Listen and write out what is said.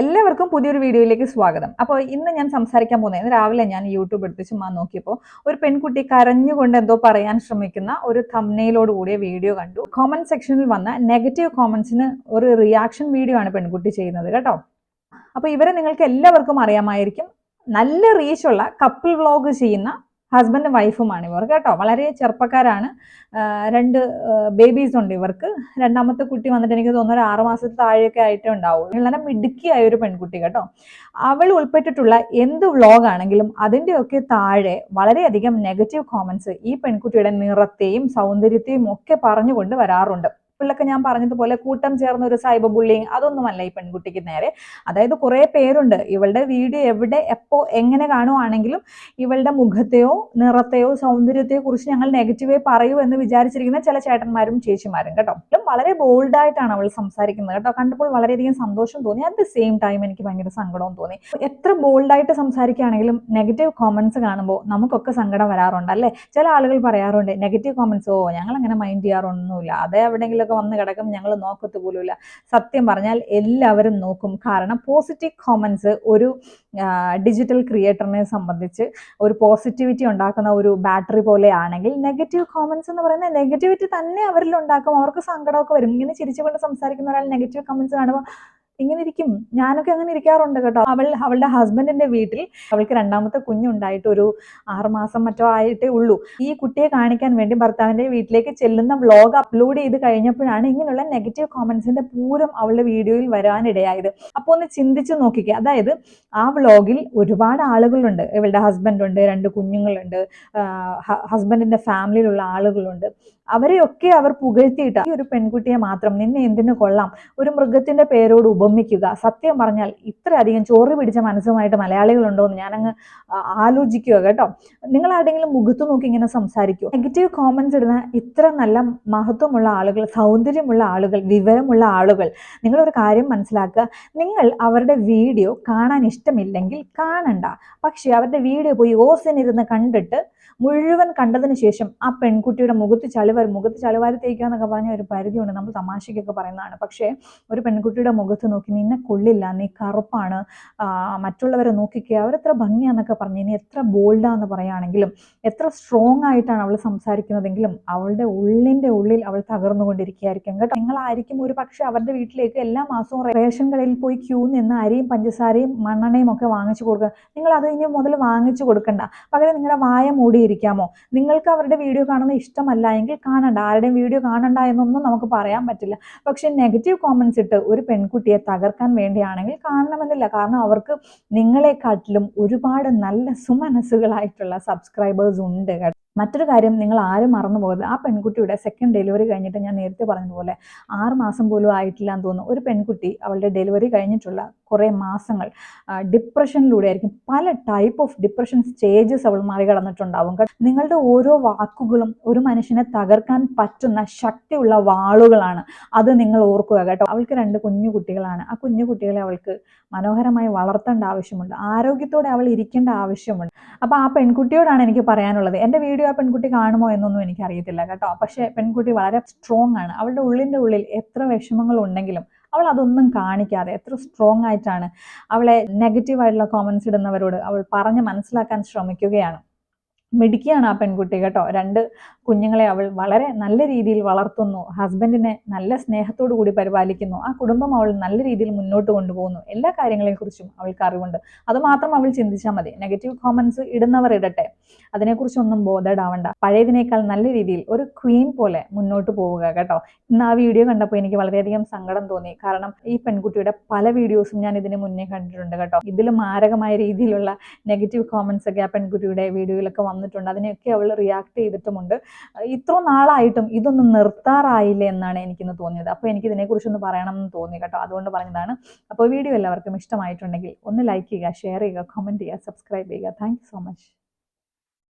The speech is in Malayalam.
എല്ലാവർക്കും പുതിയൊരു വീഡിയോയിലേക്ക് സ്വാഗതം. അപ്പോൾ ഇന്ന് ഞാൻ സംസാരിക്കാൻ പോകുന്നത് ഇന്ന് രാവിലെ ഞാൻ യൂട്യൂബ് എടുത്ത് ചുമ്മാ നോക്കിയപ്പോൾ ഒരു പെൺകുട്ടി കരഞ്ഞുകൊണ്ട് എന്തോ പറയാൻ ശ്രമിക്കുന്ന ഒരു തമ്മനയിലോട് കൂടിയ വീഡിയോ കണ്ടു. കോമന്റ് സെക്ഷനിൽ വന്ന നെഗറ്റീവ് കോമന്റ്സിന് ഒരു റിയാക്ഷൻ വീഡിയോ ആണ് പെൺകുട്ടി ചെയ്യുന്നത് കേട്ടോ. അപ്പോൾ ഇവരെ നിങ്ങൾക്ക് എല്ലാവർക്കും അറിയാമായിരിക്കും. നല്ല റീച്ചുള്ള കപ്പിൾ വ്ളോഗ് ചെയ്യുന്ന ഹസ്ബൻഡും വൈഫുമാണ് ഇവർ കേട്ടോ. വളരെ ചെറുപ്പക്കാരാണ്. രണ്ട് ബേബീസ് ഉണ്ട് ഇവർക്ക്. രണ്ടാമത്തെ കുട്ടി വന്നിട്ട് എനിക്ക് തോന്നുന്നു ഒരു ആറ് മാസത്തിൽ താഴെയൊക്കെ ആയിട്ടേ ഉണ്ടാവുള്ളൂ. വളരെ മിടുക്കിയായ ഒരു പെൺകുട്ടി കേട്ടോ. അവൾ ഉൾപ്പെട്ടിട്ടുള്ള എന്ത് വ്ളോഗാണെങ്കിലും അതിന്റെയൊക്കെ താഴെ വളരെയധികം നെഗറ്റീവ് കോമൻസ് ഈ പെൺകുട്ടിയുടെ നിറത്തെയും സൗന്ദര്യത്തെയും ഒക്കെ പറഞ്ഞുകൊണ്ട് വരാറുണ്ട്. പിള്ളൊക്കെ ഞാൻ പറഞ്ഞതുപോലെ കൂട്ടം ചേർന്ന ഒരു സൈബർ ബുള്ളിങ് അതൊന്നുമല്ല ഈ പെൺകുട്ടിക്ക് നേരെ. അതായത് കുറേ പേരുണ്ട്. ഇവളുടെ വീഡിയോ എവിടെ എപ്പോ എങ്ങനെ കാണുവാണെങ്കിലും ഇവളുടെ മുഖത്തെയോ നിറത്തെയോ സൗന്ദര്യത്തെയോ കുറിച്ച് ഞങ്ങൾ നെഗറ്റീവേ പറയൂ എന്ന് വിചാരിച്ചിരിക്കുന്ന ചില ചേട്ടന്മാരും ചേച്ചിമാരും കേട്ടോ. വളരെ ബോൾഡായിട്ടാണ് അവൾ സംസാരിക്കുന്നത് കേട്ടോ. കണ്ടപ്പോൾ വളരെയധികം സന്തോഷം തോന്നി. അറ്റ് ദ സെയിം ടൈം എനിക്ക് ഭയങ്കര സങ്കടവും തോന്നി. എത്ര ബോൾഡായിട്ട് സംസാരിക്കുകയാണെങ്കിലും നെഗറ്റീവ് കോമൻസ് കാണുമ്പോൾ നമുക്കൊക്കെ സങ്കടം വരാറുണ്ട് അല്ലേ? ചില ആളുകൾ പറയാറുണ്ട് നെഗറ്റീവ് കോമൻസ് ഓ ഞങ്ങൾ അങ്ങനെ മൈൻഡ് ചെയ്യാറൊന്നുമില്ല. അതേ എവിടെയെങ്കിലുമൊക്കെ വന്ന് കിടക്കും ഞങ്ങൾ നോക്കത്ത് പോലുമില്ല. സത്യം പറഞ്ഞാൽ എല്ലാവരും നോക്കും. കാരണം പോസിറ്റീവ് കോമൻസ് ഒരു ഡിജിറ്റൽ ക്രിയേറ്ററിനെ സംബന്ധിച്ച് ഒരു പോസിറ്റിവിറ്റി ഉണ്ടാക്കുന്ന ഒരു ബാറ്ററി പോലെയാണെങ്കിൽ നെഗറ്റീവ് കോമൻസ് എന്ന് പറയുന്നത് നെഗറ്റിവിറ്റി തന്നെ അവരിൽ ഉണ്ടാക്കും അവർക്ക് സങ്കടമൊക്കെ വരും. ഇങ്ങനെ ചിരിച്ചുകൊണ്ട് സംസാരിക്കുന്ന ഒരാൾ നെഗറ്റീവ് കമൻസ് കാണുമ്പോൾ ഇങ്ങനെ ഇരിക്കും ഞാനൊക്കെ അങ്ങനെ ഇരിക്കാറുണ്ട് കേട്ടോ. അവൾ അവളുടെ ഹസ്ബൻഡിന്റെ വീട്ടിൽ അവൾക്ക് രണ്ടാമത്തെ കുഞ്ഞുണ്ടായിട്ട് ഒരു ആറുമാസം മറ്റോ ആയിട്ടേ ഉള്ളൂ. ഈ കുട്ടിയെ കാണിക്കാൻ വേണ്ടി ഭർത്താവിന്റെ വീട്ടിലേക്ക് ചെല്ലുന്ന വ്ളോഗ് അപ്ലോഡ് ചെയ്ത് കഴിഞ്ഞപ്പോഴാണ് ഇങ്ങനെയുള്ള നെഗറ്റീവ് കോമന്റ്സിന്റെ പൂരം അവളുടെ വീഡിയോയിൽ വരാനിടയായത്. അപ്പോൾ ഒന്ന് ചിന്തിച്ചു നോക്കിക്കുക അതായത് ആ വ്ളോഗിൽ ഒരുപാട് ആളുകളുണ്ട്. ഇവളുടെ ഹസ്ബൻഡുണ്ട് രണ്ട് കുഞ്ഞുങ്ങളുണ്ട് ഹസ്ബൻഡിന്റെ ഫാമിലിയിലുള്ള ആളുകളുണ്ട്. അവരെയൊക്കെ അവർ പുകഴ്ത്തിയിട്ട്. ഈ ഒരു പെൺകുട്ടിയെ മാത്രം നിന്നെ എന്തിനു കൊള്ളാം? ഒരു മൃഗത്തിന്റെ പേരോട് ഉപമിക്കുക. സത്യം പറഞ്ഞാൽ ഇത്രയധികം ചോറ് പിടിച്ച മനസ്സുമായിട്ട് മലയാളികളുണ്ടോ എന്ന് ഞാനങ്ങ് ആലോചിക്കുക കേട്ടോ. നിങ്ങൾ ആരുടെങ്കിലും മുഖത്ത് നോക്കി ഇങ്ങനെ സംസാരിക്കൂ. നെഗറ്റീവ് കോമൻസ് ഇടുന്ന ഇത്ര നല്ല മഹത്വമുള്ള ആളുകൾ സൗന്ദര്യമുള്ള ആളുകൾ വിവരമുള്ള ആളുകൾ നിങ്ങളൊരു കാര്യം മനസ്സിലാക്കുക. നിങ്ങൾ അവരുടെ വീഡിയോ കാണാൻ ഇഷ്ടമില്ലെങ്കിൽ കാണണ്ട. പക്ഷേ അവരുടെ വീഡിയോ പോയി ഓസിനിരുന്ന് കണ്ടിട്ട് മുഴുവൻ കണ്ടതിന് ശേഷം ആ പെൺകുട്ടിയുടെ മുഖത്ത് ചളിവാരി മുഖത്ത് ചളിവാരി തേക്കുക എന്നൊക്കെ പറഞ്ഞ ഒരു പരിധിയുണ്ട്. നമ്മൾ തമാശയ്ക്കൊക്കെ പറയുന്നതാണ്. പക്ഷേ ഒരു പെൺകുട്ടിയുടെ മുഖത്ത് നോക്കി നിന്നെ കൊള്ളില്ല നീ കറുപ്പാണ് മറ്റുള്ളവരെ നോക്കിക്കുക അവരെത്ര ഭംഗിയാന്നൊക്കെ പറഞ്ഞ് ഇനി എത്ര ബോൾഡാന്ന് പറയുകയാണെങ്കിലും എത്ര സ്ട്രോങ് ആയിട്ടാണ് അവൾ സംസാരിക്കുന്നതെങ്കിലും അവളുടെ ഉള്ളിന്റെ ഉള്ളിൽ അവൾ തകർന്നുകൊണ്ടിരിക്കുകയായിരിക്കും കേട്ടോ. നിങ്ങളായിരിക്കും ഒരു പക്ഷേ അവരുടെ വീട്ടിലേക്ക് എല്ലാ മാസവും റേഷൻ കടയിൽ പോയി ക്യൂ നിന്ന് അരിയും പഞ്ചസാരയും മണ്ണെണ്ണയും ഒക്കെ വാങ്ങിച്ചു കൊടുക്കുക. നിങ്ങൾ അത് ഇനി മുതൽ വാങ്ങിച്ചു കൊടുക്കണ്ട. പകരം നിങ്ങളുടെ വായ മൂടിയിരിക്കാമോ? നിങ്ങൾക്ക് അവരുടെ വീഡിയോ കാണുന്ന ഇഷ്ടമല്ല എങ്കിൽ കാണണ്ട. ആരുടെയും വീഡിയോ കാണണ്ട എന്നൊന്നും നമുക്ക് പറയാൻ പറ്റില്ല. പക്ഷെ നെഗറ്റീവ് കോമൻസ് ഇട്ട് ഒരു പെൺകുട്ടിയെ തകർക്കാൻ വേണ്ടിയാണെങ്കിൽ കാണണമെന്നില്ല. കാരണം അവർക്ക് നിങ്ങളെക്കാട്ടിലും ഒരുപാട് നല്ല സുമനസ്സുകളായിട്ടുള്ള സബ്സ്ക്രൈബേഴ്സ് ഉണ്ട് കേട്ടോ. മറ്റൊരു കാര്യം നിങ്ങൾ ആരും മറന്നു പോകരുത്. ആ പെൺകുട്ടിയുടെ സെക്കൻഡ് ഡെലിവറി കഴിഞ്ഞിട്ട് ഞാൻ നേരത്തെ പറഞ്ഞതുപോലെ ആറ് മാസം പോലും ആയിട്ടില്ല എന്ന് തോന്നുന്നു. ഒരു പെൺകുട്ടി അവളുടെ ഡെലിവറി കഴിഞ്ഞിട്ടുള്ള കുറേ മാസങ്ങൾ ഡിപ്രഷനിലൂടെ ആയിരിക്കും. പല ടൈപ്പ് ഓഫ് ഡിപ്രഷൻ സ്റ്റേജസ് അവൾ മറികടന്നിട്ടുണ്ടാവും. നിങ്ങളുടെ ഓരോ വാക്കുകളും ഒരു മനുഷ്യനെ തകർക്കാൻ പറ്റുന്ന ശക്തിയുള്ള വാളുകളാണ്. അത് നിങ്ങൾ ഓർക്കുക കേട്ടോ. അവൾക്ക് രണ്ട് കുഞ്ഞു കുട്ടികളാണ്. ആ കുഞ്ഞു കുട്ടികളെ അവൾക്ക് മനോഹരമായി വളർത്തേണ്ട ആവശ്യമുണ്ട്. ആരോഗ്യത്തോടെ അവൾ ഇരിക്കേണ്ട ആവശ്യമുണ്ട്. അപ്പോൾ ആ പെൺകുട്ടിയോടാണ് എനിക്ക് പറയാനുള്ളത്. എന്റെ വീഡിയോ ആ പെൺകുട്ടി കാണുമോ എന്നൊന്നും എനിക്ക് അറിയത്തില്ല കേട്ടോ. പക്ഷെ പെൺകുട്ടി വളരെ സ്ട്രോങ് ആണ്. അവളുടെ ഉള്ളിന്റെ ഉള്ളിൽ എത്ര വിഷമങ്ങൾ ഉണ്ടെങ്കിലും അവൾ അതൊന്നും കാണിക്കാതെ എത്ര സ്ട്രോങ് ആയിട്ടാണ് അവളെ നെഗറ്റീവായിട്ടുള്ള കോമൻസ് ഇടുന്നവരോട് അവൾ പറഞ്ഞ് മനസ്സിലാക്കാൻ ശ്രമിക്കുകയാണ്. മിടുക്കിയാണ് ആ പെൺകുട്ടി കേട്ടോ. രണ്ട് കുഞ്ഞുങ്ങളെ അവൾ വളരെ നല്ല രീതിയിൽ വളർത്തുന്നു. ഹസ്ബൻഡിനെ നല്ല സ്നേഹത്തോടു കൂടി പരിപാലിക്കുന്നു. ആ കുടുംബം അവൾ നല്ല രീതിയിൽ മുന്നോട്ട് കൊണ്ടുപോകുന്നു. എല്ലാ കാര്യങ്ങളെക്കുറിച്ചും അവൾക്ക് അറിവുണ്ട്. അതുമാത്രം അവൾ ചിന്തിച്ചാൽ മതി. നെഗറ്റീവ് കോമൻസ് ഇടുന്നവർ ഇടട്ടെ. അതിനെക്കുറിച്ചൊന്നും ബോധേഡാവണ്ട പഴയതിനേക്കാൾ നല്ല രീതിയിൽ ഒരു ക്വീൻ പോലെ മുന്നോട്ട് പോവുക കേട്ടോ. ഇന്ന് ആ വീഡിയോ കണ്ടപ്പോൾ എനിക്ക് വളരെയധികം സങ്കടം തോന്നി. കാരണം ഈ പെൺകുട്ടിയുടെ പല വീഡിയോസും ഞാൻ ഇതിന് മുന്നേ കണ്ടിട്ടുണ്ട് കേട്ടോ. ഇതിൽ മാരകമായ രീതിയിലുള്ള നെഗറ്റീവ് കോമൻസ് ഒക്കെ ആ പെൺകുട്ടിയുടെ വീഡിയോയിലൊക്കെ വന്നിട്ടുണ്ട്. അതിനെയൊക്കെ അവൾ റിയാക്ട് ചെയ്തിട്ടുമുണ്ട്. ഇത്ര നാളായിട്ടും ഇതൊന്നും നിർത്താറായില്ല എന്നാണ് എനിക്കിന്ന് തോന്നിയത്. അപ്പോൾ എനിക്ക് ഇതിനെക്കുറിച്ചൊന്ന് പറയണം എന്ന് തോന്നി കേട്ടോ. അതുകൊണ്ട് പറഞ്ഞതാണ്. അപ്പോൾ വീഡിയോ എല്ലാവർക്കും ഇഷ്ടമായിട്ടുണ്ടെങ്കിൽ ഒന്ന് ലൈക്ക് ചെയ്യുക ഷെയർ ചെയ്യുക കമന്റ് ചെയ്യുക സബ്സ്ക്രൈബ് ചെയ്യുക. Thank so much